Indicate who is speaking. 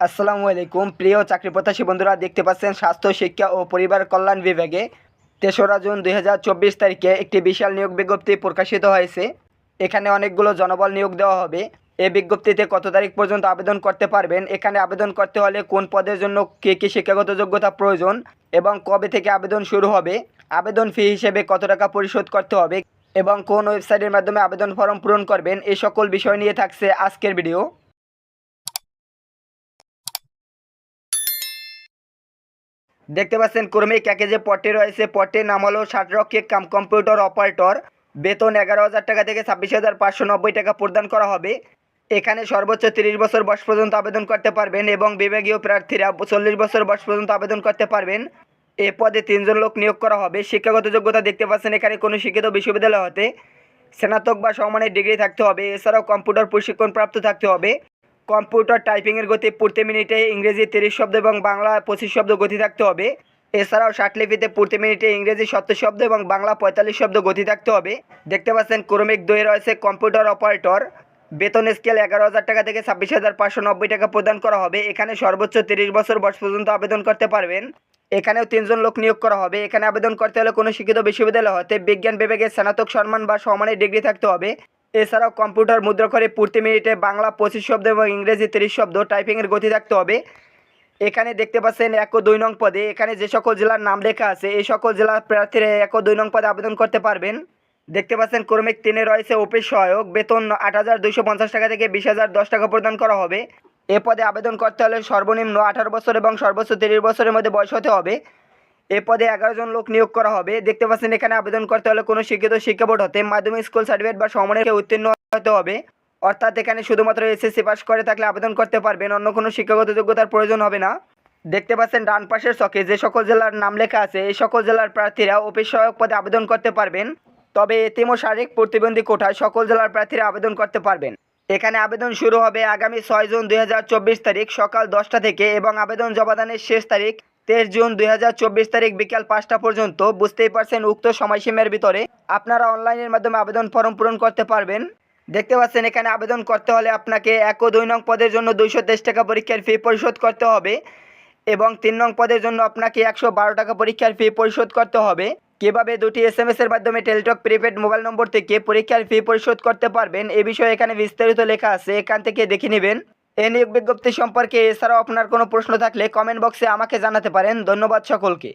Speaker 1: আসসালামু আলাইকুম। প্রিয় চাকরি প্রত্যাশী বন্ধুরা, দেখতে পাচ্ছেন স্বাস্থ্য, শিক্ষা ও পরিবার কল্যাণ বিভাগে তেসরা জুন দু হাজার চব্বিশ তারিখে একটি বিশাল নিয়োগ বিজ্ঞপ্তি প্রকাশিত হয়েছে। এখানে অনেকগুলো জনবল নিয়োগ দেওয়া হবে। এই বিজ্ঞপ্তিতে কত তারিখ পর্যন্ত আবেদন করতে পারবেন, এখানে আবেদন করতে হলে কোন পদের জন্য কী কী শিক্ষাগত যোগ্যতা প্রয়োজন এবং কবে থেকে আবেদন শুরু হবে, আবেদন ফি হিসেবে কত টাকা পরিশোধ করতে হবে এবং কোন ওয়েবসাইটের মাধ্যমে আবেদন ফর্ম পূরণ করবেন, এই সকল বিষয় নিয়ে থাকছে আজকের ভিডিও। দেখতে পাচ্ছেন কর্মী ক্যাকে যে পটে রয়েছে। পটের নাম হলো ষাটরক্ষিক কাম কম্পিউটার অপারেটর। বেতন এগারো হাজার টাকা থেকে ছাব্বিশ হাজার পাঁচশো নব্বই টাকা প্রদান করা হবে। এখানে সর্বোচ্চ তিরিশ বছর বয়স পর্যন্ত আবেদন করতে পারবেন এবং বিভাগীয় প্রার্থীরা চল্লিশ বছর বয়স পর্যন্ত আবেদন করতে পারবেন। এ পদে তিনজন লোক নিয়োগ করা হবে। শিক্ষাগত যোগ্যতা দেখতে পাচ্ছেন এখানে কোনো শিক্ষিত বিশ্ববিদ্যালয় হতে। স্নাতক বা সমানের ডিগ্রি থাকতে হবে। এছাড়াও কম্পিউটার প্রশিক্ষণ প্রাপ্ত থাকতে হবে। কম্পিউটার টাইপিংয়ের গতি প্রতি মিনিটে ইংরেজি তিরিশ শব্দ এবং বাংলা পঁচিশ শব্দ গতি থাকতে হবে। এছাড়াও ষাটলিপিতে প্রতি মিনিটে ইংরেজি সত্তর শব্দ এবং বাংলা পঁয়তাল্লিশ শব্দ গতি থাকতে হবে। দেখতে পাচ্ছেন ক্রমিক দই রয়েছে কম্পিউটার অপারেটর। বেতন স্কেল এগারো হাজার টাকা থেকে ছাব্বিশ হাজার পাঁচশো নব্বই টাকা প্রদান করা হবে। এখানে সর্বোচ্চ তিরিশ বছর বয়স পর্যন্ত আবেদন করতে পারবেন। এখানেও তিনজন লোক নিয়োগ করা হবে। এখানে আবেদন করতে হলে কোনো শিক্ষিত বিশ্ববিদ্যালয় হতে বিজ্ঞান বিভাগে স্নাতক সম্মান বা সমানের ডিগ্রি থাকতে হবে। এছাড়াও কম্পিউটার মুদ্রাক্ষরে প্রতি মিনিটে বাংলা পঁচিশ শব্দ এবং ইংরেজি তিরিশ শব্দ টাইপিংয়ের গতি থাকতে হবে। এখানে দেখতে পাচ্ছেন এক ও দুই নং পদে, এখানে যে সকল জেলার নাম লেখা আছে, এই সকল জেলার প্রার্থীরা এক ও দুই নং পদে আবেদন করতে পারবেন। দেখতে পাচ্ছেন ক্রমিক তিনে রয়েছে অফিস সহায়ক, বেতন আট হাজার দুইশো পঞ্চাশ টাকা থেকে বিশ হাজার দশ টাকা প্রদান করা হবে। এ পদে আবেদন করতে হলে সর্বনিম্ন আঠারো বছর এবং সর্বোচ্চ তিরিশ বছরের মধ্যে বয়স হতে হবে। এ পদে এগারো জন লোক নিয়োগ করা হবে। দেখতে পাচ্ছেন, এখানে আবেদন করতে হলে কোনো শিক্ষিত শিক্ষা বোর্ড হতে মাধ্যমিক স্কুল সার্টিফিকেট বা সমানের উত্তীর্ণ হতে হবে। অর্থাৎ এখানে শুধুমাত্র এসএসসি পাস করে থাকলে আবেদন করতে পারবেন, অন্য কোনো শিক্ষাগত যোগ্যতার প্রয়োজন হবে না। দেখতে পাচ্ছেন, ডান পাশের ছকে যে সকল জেলার নাম লেখা আছে, এই সকল জেলার প্রার্থীরা অফিস সহায়ক পদে আবেদন করতে পারবেন। তবে এতিম ও শারীরিক প্রতিবন্ধী কোঠায় সকল জেলার প্রার্থীরা আবেদন করতে পারবেন। এখানে আবেদন শুরু হবে আগামী ছয় জুন দুই হাজার চব্বিশ তারিখ সকাল দশটা থেকে এবং আবেদন জমাদানের শেষ তারিখ তেইশ জুন দুই হাজার চব্বিশ তারিখ বিকাল পাঁচটা পর্যন্ত, বুঝতেই পারছেন, উক্ত সময়সীমার ভিতরে আপনারা অনলাইনের মাধ্যমে আবেদন ফর্ম পূরণ করতে পারবেন। দেখতে পাচ্ছেন, এখানে আবেদন করতে হলে আপনাকে এক ও দুই নং পদের জন্য দুইশো তেইশ টাকা পরীক্ষার ফি পরিশোধ করতে হবে এবং তিন নং পদের জন্য আপনাকে একশো বারো টাকা পরীক্ষার ফি পরিশোধ করতে হবে। কীভাবে দুটি এস এম এর মাধ্যমে টেলিটক প্রিপেড মোবাইল নম্বর থেকে পরীক্ষার ফি পরিশোধ করতে পারবেন, এ বিষয়ে এখানে বিস্তারিত লেখা আছে, এখান থেকে দেখে নেবেন। এই নিয়োগ বিজ্ঞপ্তি সম্পর্কে এছাড়াও আপনার কোনো প্রশ্ন থাকলে কমেন্ট বক্সে আমাকে জানাতে পারেন। ধন্যবাদ সকলকে।